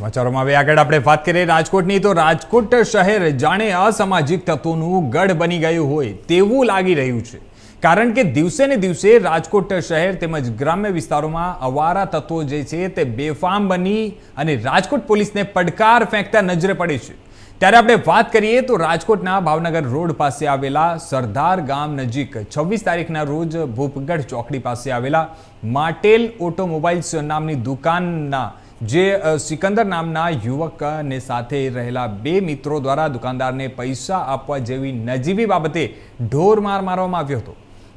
સમાચારોમાં હવે આગળ આપણે વાત કરીએ રાજકોટની, તો રાજકોટ શહેર જાણે અસામાજિક તત્વોનું ગઢ બની ગયું હોય તેવું લાગી રહ્યું છે. કારણ કે દિવસે ને દિવસે રાજકોટ શહેર તેમજ ગ્રામ્ય વિસ્તારોમાં અવારા તત્વો જે છે તે બેફામ બની અને રાજકોટ પોલીસને પડકાર ફેંકતા નજરે પડે છે. ત્યારે આપણે વાત કરીએ તો રાજકોટના ભાવનગર રોડ પાસે આવેલા સરદાર ગામ નજીક છવ્વીસ તારીખના રોજ ભૂપગઢ ચોકડી પાસે આવેલા માટેલ ઓટોમોબાઈલ્સ નામની દુકાનના જે સિકંદર નામના યુવકને સાથે રહેલા બે મિત્રો દ્વારા દુકાનદારને પૈસા આપવા જેવી નજીવી બાબતે ઢોર માર મારવામાં આવ્યો હતો.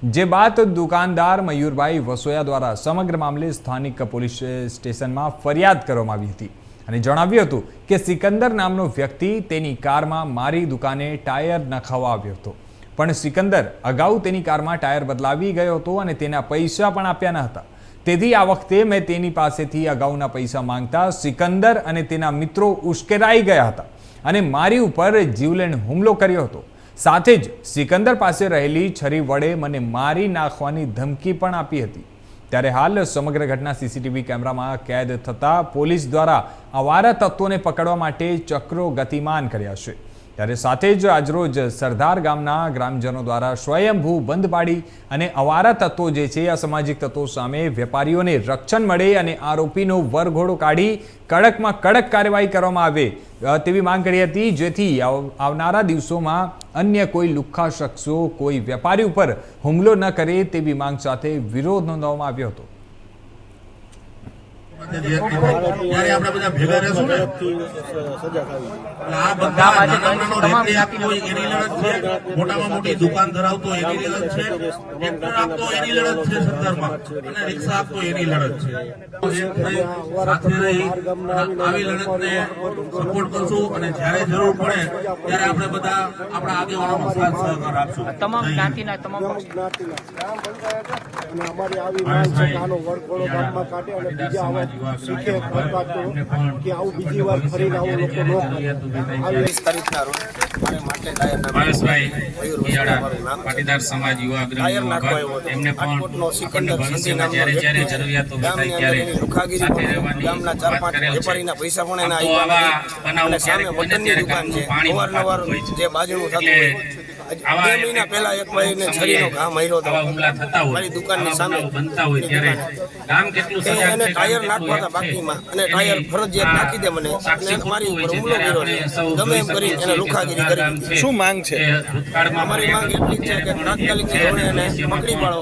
જે બાદ દુકાનદાર મયુરભાઈ વસોયા દ્વારા સમગ્ર મામલે સ્થાનિક પોલીસ સ્ટેશનમાં ફરિયાદ કરવામાં આવી હતી અને જણાવ્યું હતું કે સિકંદર નામનો વ્યક્તિ તેની કારમાં મારી દુકાને ટાયર નખાવવા આવ્યો હતો. પણ સિકંદર અગાઉ તેની કારમાં ટાયર બદલાવી ગયો હતો અને તેના પૈસા પણ આપ્યા ન હતા. તેથી આ વખતે મેં તેની પાસેથી અગાઉના પૈસા માંગતા સિકંદર અને તેના મિત્રો ઉશ્કેરાઈ ગયા હતા અને મારી ઉપર જીવલેણ હુમલો કર્યો હતો. સાથે જ સિકંદર પાસે રહેલી છરી વડે મને મારી નાખવાની ધમકી પણ આપી હતી. ત્યારે હાલ સમગ્ર ઘટના સીસીટીવી કેમેરામાં કેદ થતાં પોલીસ દ્વારા અવારા તત્વોને પકડવા માટે ચક્રો ગતિમાન કર્યા છે. ત્યારે સાથે જ આજરોજ સરદાર ગામના ગ્રામજનો દ્વારા સ્વયંભૂ બંધ પાડી અને અવારા તત્વો જે છે, આ સામાજિક તત્વો સામે વેપારીઓને રક્ષણ મળે અને આરોપીનો વરઘોડો કાઢી કડકમાં કડક કાર્યવાહી કરવામાં આવે તેવી માંગ કરી હતી. જેથી આવ- આવનારા દિવસોમાં અન્ય કોઈ લુખ્ખા શખ્સો, કોઈ વેપારી ઉપર હુમલો ન કરે તેવી માંગ સાથે વિરોધ નોંધવામાં આવ્યો હતો. ત્યારે આપણે બધા ભેગા રહેશું ને સજા થવી એટલે આ બધા નાના નાનો આપતો હોય એની લડત છે મોટામાં મોટી દુકાન ધરાવતો એની લડત છે ટ્રેક્ટર આપતો એની લડત છે સરદારમાં અને રિક્ષા આપતો એની લડત છે. સાથે રહી આવી લડતને સપોર્ટ કરશું અને જ્યારે જરૂર પડે ત્યારે આપણે બધા આપણા આગેવાનોનો સાથ સહકાર આપશું. તમામ જ્ઞાતિના તમામ તમામ જ્ઞાતિના ગ્રામ પંચાયત અને અમારી આવી માંગ છે કે આનો વરઘોડો ગામમાં કાઢે અને બીજા આવા શીખે ફરકાતો કે આવું બીજી વાર ફરીને આવું લોકો ન. પાટીદાર સમાજ યુવા. એમને પણ આપણને ભવિષ્યમાં જ્યારે જ્યારે જરૂરિયાતો એની ત્યારે સાથે રહેવાની ચાર વાત પાંચ કરેલ છે. વેપારીના પૈસા પણ એના આવા. બનાવો ક્યારેક બને ત્યારે પાણી. જે બાજુનું થતું બે મહિના પહેલા એક ભાઈને છરીનો ઘા માર્યો હતો. આવા હુમલા થતા હોય. મારી દુકાનની સામે. બનતા હોય ત્યારે ગામ કેટલું એને ટાયર નાખવા હતા બાકીમાં. અને ટાયર ફરજિયાત નાખી દે મને. અને મારી ઉપર હુમલો કર્યો છે. ગમે એમ કરી એને લુખાગીરી કરી શું માંગ છે? અમારી માંગ એટલી છે કે તાત્કાલિક ધોરણે એને પકડી પાડો.